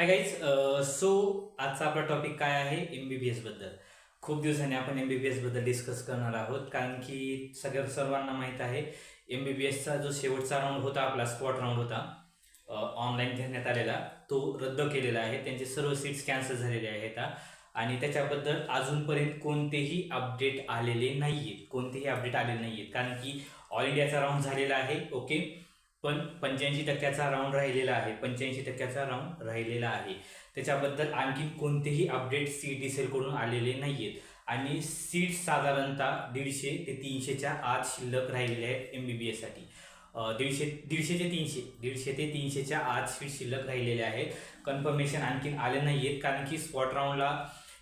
Hi guys so आजचा आपला topic काय आहे? एम बी बी एसबद्दल खूप दिवसांनी आपण एम बी बी एसबद्दल डिस्कस करणार आहोत कारण की सगळ्या सर्वांना माहीत आहे एम बी बी एसचा जो शेवटचा राऊंड होता आपला स्पॉट राऊंड होता ऑनलाईन घेण्यात आलेला तो रद्द केलेला आहे. त्यांचे सर्व सीट्स कॅन्सल झालेले आहेत आणि त्याच्याबद्दल अजूनपर्यंत कोणतेही अपडेट आलेले नाही आहेत कोणतेही अपडेट आलेले नाही आहेत कारण की ऑल इंडियाचा राऊंड झालेला आहे ओके पण पंच्याऐंशी टक्क्याचा राऊंड राहिलेला आहे. पंच्याऐंशी टक्क्याचा राऊंड राहिलेला आहे. त्याच्याबद्दल आणखी कोणतेही अपडेट सी डी सेलकडून आलेले नाही आहेत आणि सीट साधारणतः दीडशे ते तीनशेच्या आत शिल्लक राहिलेले आहेत एम बी बी एससाठी दीडशे दीडशे ते तीनशे दीडशे ते तीनशेच्या आत सीट शिल्लक राहिलेले आहेत. कन्फर्मेशन आणखीन आले नाही आहेत कारण की स्पॉट राऊंडला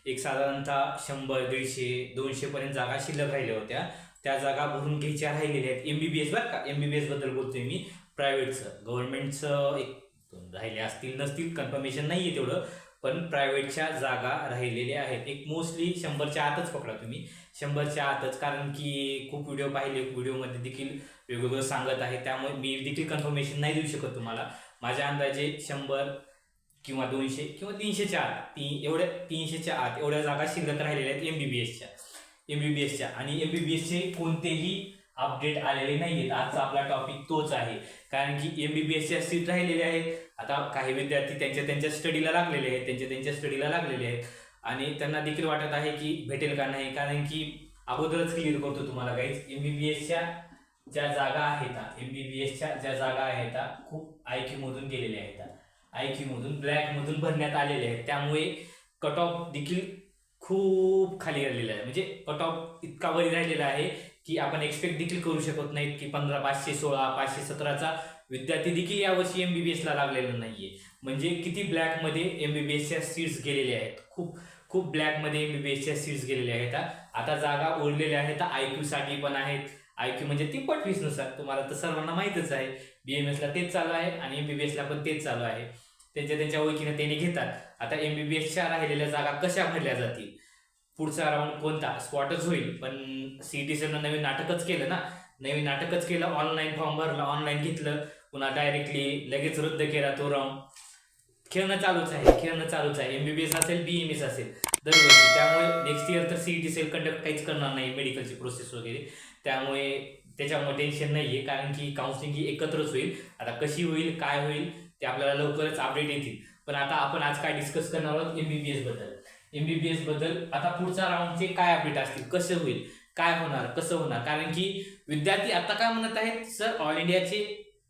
एक साधारणतः शंभर दीडशे दोनशेपर्यंत जागा शिल्लक राहिल्या होत्या. त्या जागा भरून घ्यायच्या राहिलेल्या आहेत. एम बी बी एस बरं का? एम बी बी एसबद्दल बोलतोय मी. प्रायव्हेटचं गव्हर्नमेंटचं एक राहिले असतील नसतील कन्फर्मेशन नाही आहे तेवढं. पण प्रायव्हेटच्या जागा राहिलेल्या आहेत. एक मोस्टली शंभरच्या आतच पकडा तुम्ही. शंभरच्या आतच. कारण की खूप व्हिडिओ पाहिले. व्हिडिओमध्ये देखील वेगवेगळं सांगत आहे. त्यामुळे मी देखील कन्फर्मेशन नाही देऊ शकत तुम्हाला. माझ्या अंदाजे शंभर किंवा दोनशे किंवा तीनशेच्या आत. ती एवढ्या तीनशेच्या आत एवढ्या जागा शिल्लक राहिलेल्या आहेत एम एम बी बी एसच्या आणि एम बी बी एसचे कोणतेही अपडेट आलेले नाही आहेत आजचा आपला टॉपिक तोच आहे. कारण की एम बी बी एसच्या सीट राहिलेल्या आहेत. आता काही विद्यार्थी त्यांच्या त्यांच्या स्टडीला लागलेले आहेत. त्यांच्या त्यांच्या स्टडीला लागलेले आहेत. आणि त्यांना देखील वाटत आहे की भेटेल का नाही. कारण की अगोदरच क्लिअर करतो तुम्हाला काहीच एम बी बी एसच्या ज्या जागा आहेत एम बी बी एसच्या ज्या जागा आहेत खूप आय क्यूमधून गेलेल्या आहेत. आय क्यूमधून ब्लॅकमधून भरण्यात आलेले आहेत. त्यामुळे कट ऑफ देखील खूप खाली राहिलेला आहे. म्हणजे कट ऑफ इतका वरी राहिलेला आहे की आपण एक्सपेक्ट देखील करू शकत नाहीत की पंधरा पाचशे सोळा पाचशे सतराचा विद्यार्थी देखील यावर्षी एम बी बी एसला लागलेला नाहीये. म्हणजे किती ब्लॅकमध्ये एम बी बी एसच्या सीट्स गेलेल्या आहेत. खूप खूप ब्लॅकमध्ये एम बी बी एसच्या सीट्स गेलेल्या आहेत आता जागा उरलेल्या आहेत आय क्यूसाठी पण आहेत. आय क्यू म्हणजे तिप्पट फीसनुसार तुम्हाला तर सर्वांना माहीतच आहे. बी एम एसला तेच चालू आहे आणि एम बी बी एसला पण तेच चालू आहे. त्यांच्या त्यांच्या ओळखीनं त्यांनी घेतात. आता एम बी बी एसच्या राहिलेल्या जागा कशा भरल्या जातील? पुढचा राऊंड कोणता? स्पॉटच होईल. पण सी टी सीनं नवीन नाटकच केलं ना? नवीन नाटकच केलं ऑनलाईन फॉर्म भरला ऑनलाईन घेतलं. पुन्हा डायरेक्टली लगेच रद्द केला तो राऊंड खेळणं चालूच आहे खेळणं चालूच आहे. एमबीबीएस असेल बी एम एस असेल दरवर्षी. त्यामुळे नेक्स्ट इयर तर सीईटी सेल कंडक्ट काहीच करणार नाही मेडिकलची प्रोसेस वगैरे. त्यामुळे त्याच्यामुळे टेन्शन नाही आहे कारण की काउन्सिलिंग ही एकत्रच होईल. आता कशी होईल काय होईल ते आपल्याला लवकरच अपडेट येतील. पण आता आपण आज काय डिस्कस करणार आहोत एमबीबीएसबद्दल. एमबीबीएसबद्दल आता पुढच्या राऊंडचे काय अपडेट असतील? कसं होईल? काय होणार? कसं होणार? कारण की विद्यार्थी आता काय म्हणत आहेत? सर ऑल इंडियाचे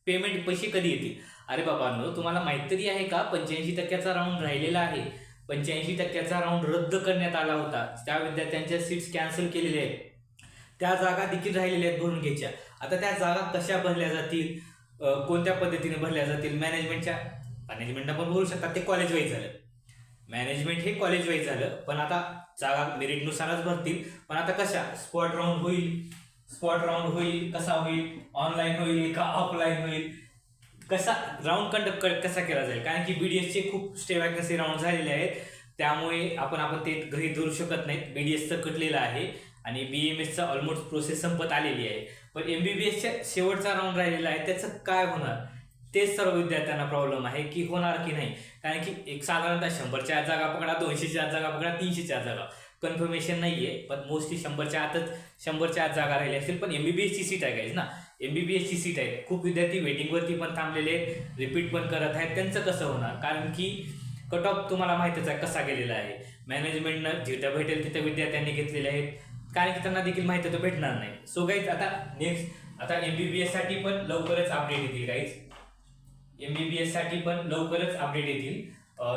पेमेंट पैसे कधी येतील? अरे बाबांनो तुम्हाला माहीत तरी आहे का? पंच्याऐंशी टक्क्याचा राऊंड राहिलेला आहे. पंच्याऐंशी टक्क्याचा राऊंड रद्द करण्यात आला होता. त्या विद्यार्थ्यांच्या सीट्स कॅन्सल केलेल्या आहेत. त्या जागा देखील राहिलेल्या आहेत भरून घ्यायच्या आता त्या जागा कशा भरल्या जातील? कोणत्या पद्धतीने भरल्या जातील? मॅनेजमेंटच्या मॅनेजमेंटला पण भरू शकतात ते कॉलेज वाईज झालं. मॅनेजमेंट हे कॉलेज वाईज झालं. पण आता जागा मेरिटनुसारच भरतील. पण आता कशा? स्पॉट राऊंड होईल. स्पॉट राऊंड होईल. कसा होईल? ऑनलाईन होईल का ऑफलाईन होईल? कसा? राऊंड कंडक्ट कसा केला जाईल? कारण की बीडीएसचे खूप स्टे असे राऊंड झालेले आहेत. त्यामुळे आपण आपण ते घरी धरू शकत नाहीत. बीडीएसचं कटलेलं आहे. आणि बी एम एसचा ऑलमोस्ट प्रोसेस संपत आलेली आहे. पण एम बी बी एसच्या शेवटचा राऊंड राहिलेला आहे त्याचं काय होणार? तेच सर्व विद्यार्थ्यांना प्रॉब्लेम आहे की होणार की नाही. कारण की एक साधारणतः शंभरच्या आत जागा पकडा दोनशेच्या आत जागा पकडा तीनशेच्या आत जागा. कन्फर्मेशन नाही आहे पण मोस्टली शंभरच्या आतच शंभरच्या आत जागा राहिली असेल पण एमबीबीएसची सीट आहे गाईज ना? एमबीबीएसची सीट आहे. खूप विद्यार्थी वेटिंगवरती पण थांबलेले आहेत रिपीट पण करत आहेत. त्यांचं कसं होणार? कारण की कट ऑफ तुम्हाला माहितीच आहे कसा गेलेला आहे. मॅनेजमेंटनं जिथं भेटेल तिथं विद्यार्थ्यांनी घेतलेले आहेत. कारण की त्यांना देखील माहिती तर भेटणार नाही. सो गाईज आता नेक्स्ट आता एमबीबीएससाठी पण लवकरच अपडेट येतील गाईज एमबीबीएससाठी पण लवकरच अपडेट येतील.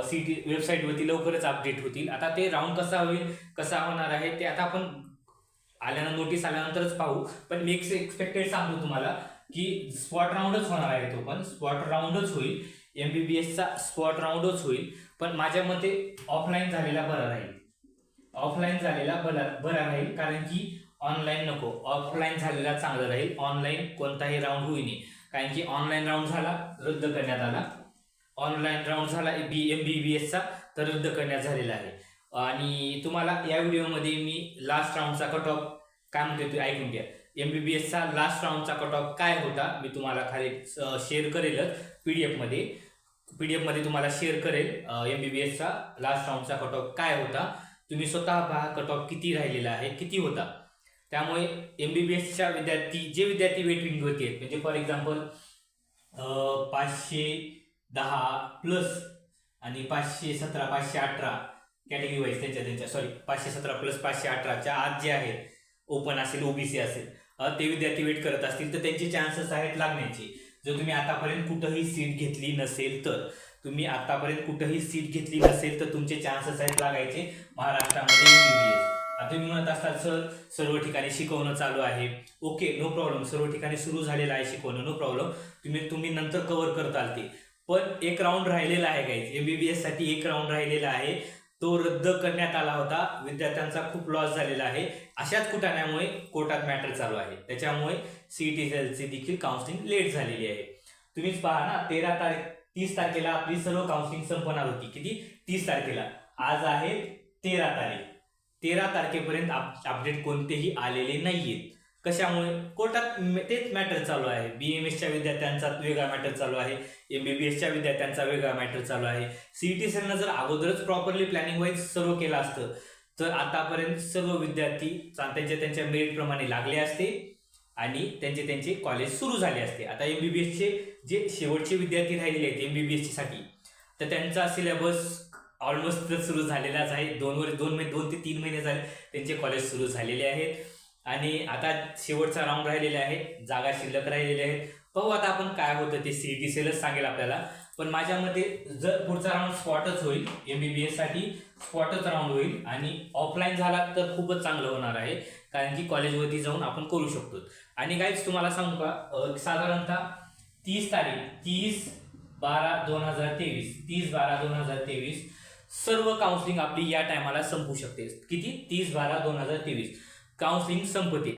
सीटी वेबसाईटवरती लवकरच अपडेट होतील. आता ते राऊंड कसा होईल कसा होणार आहे ते आता आपण आल्यानं नोटीस आल्यानंतरच पाहू. पण मी एक्सपेक्टेड सांगतो तुम्हाला की स्पॉट राऊंडच होणार आहे तो पण. स्पॉट राऊंडच होईल. एम बी बी एसचा स्पॉट राऊंडच होईल. पण माझ्या मते ऑफलाईन झालेला बरा राहील. ऑफलाईन झालेला बरा बरा राहील कारण की ऑनलाईन नको. ऑफलाईन झालेला चांगला राहील. ऑनलाईन कोणताही राऊंड होई नाही कारण की ऑनलाईन राऊंड झाला रद्द करण्यात आला. ऑनलाईन राऊंड झाला बी एम बी बी एसचा तर रद्द करण्यात झालेला आहे. आणि तुम्हाला या व्हिडिओमध्ये मी लास्ट राऊंडचा कट ऑफ काय म्हणते ते ऐकून घ्या. एम बी बी एसचा लास्ट राऊंडचा कट ऑफ काय होता मी तुम्हाला खाली शेअर करेलच पी डी एफमध्ये पी डी एफमध्ये तुम्हाला शेअर करेल एम बी बी एसचा लास्ट राऊंडचा कट ऑफ काय होता. तुम्ही स्वतः पहा कट ऑफ किती राहिलेला आहे किती होता. त्यामुळे एम बी बी एसच्या विद्यार्थी जे विद्यार्थी वेटिंगवरती आहेत म्हणजे फॉर एक्झाम्पल पाचशे दहा प्लस आणि पाचशे सतरा पाचशे अठरा कॅटेगरी वाईज त्यांच्या त्यांच्या सॉरी पाचशे सतरा प्लस पाचशे अठराच्या आत जे आहेत ओपन असेल ओबीसी असेल ते विद्यार्थी वेट करत असतील तर त्यांचे चान्सेस आहेत लागण्याचे. जर तुम्ही आतापर्यंत कुठंही सीट घेतली नसेल तर. तुम्ही आतापर्यंत कुठंही सीट घेतली नसेल तर तुमचे चान्सेस आहेत लागायचे. महाराष्ट्रामध्ये एमबीबीएस आता तुम्ही म्हणत असताल सर सर्व ठिकाणी शिकवणं चालू आहे. ओके नो प्रॉब्लेम सर्व ठिकाणी सुरू झालेलं आहे शिकवणं. नो प्रॉब्लेम तुम्ही तुम्ही नंतर कव्हर करताल ते पण एक राऊंड राहिलेला आहे काही एमबीबीएससाठी एक राऊंड राहिलेला आहे. तो रद्द करण्यात आला होता. विद्यार्थ्यांचा खूप लॉस झालेला आहे. अशाच कुटाण्यामुळे कोर्टात मॅटर चालू आहे. त्याच्यामुळे सीईटी देखील काउन्सिलिंग लेट झालेली आहे. तुम्हीच पहा ना तेरा तारीख तीस तारखेला आपली सर्व काउन्सिलिंग संपणार होती. किती? तीस तारखेला. आज आहे तेरा तारीख. तेरा तारखेपर्यंत अपडेट कोणतेही आलेले नाहीयेत कशामुळे? कोर्टात तेच मॅटर चालू आहे. बी एम एसच्या विद्यार्थ्यांचा वेगळा मॅटर चालू आहे. एम बी बी एसच्या विद्यार्थ्यांचा वेगळा मॅटर चालू आहे. सीईटी सेलनं जर अगोदरच प्रॉपरली प्लॅनिंग वाईज सर्व केलं असतं तर आतापर्यंत सर्व विद्यार्थी त्यांच्या त्यांच्या मेरिटप्रमाणे लागले असते आणि त्यांचे त्यांचे कॉलेज सुरू झाले असते. आता एम बी बी एसचे जे शेवटचे विद्यार्थी राहिलेले आहेत एम बी बी एसचे साठी तर त्यांचा सिलेबस ऑलमोस्ट तर सुरू झालेलाच आहे. दोन वर दोन महिने दोन ते तीन महिने झाले त्यांचे कॉलेज सुरू झालेले आहेत. आणि आता शेवटचा राऊंड राहिलेला आहे. जागा शिल्लक राहिलेल्या आहेत पाहू आता आपण काय होतं ते सी सीईटी सेलच सांगेल आपल्याला. पण माझ्या मते जर पुढचा राऊंड स्पॉटच होईल एमबीबीएससाठी स्पॉटच राऊंड होईल आणि ऑफलाईन झाला तर खूपच चांगलं होणार आहे. कारण की कॉलेजवरती जाऊन आपण करू शकतो. आणि काहीच तुम्हाला सांगू का साधारणतः तीस तारीख तीस बारा दोन हजार तेवीस तीस बारा दोन हजार तेवीस सर्व काउन्सिलिंग आपली या टायमाला संपू शकते. किती? तीस बारा दोन हजार तेवीस. काउन्सिलिंग संपते.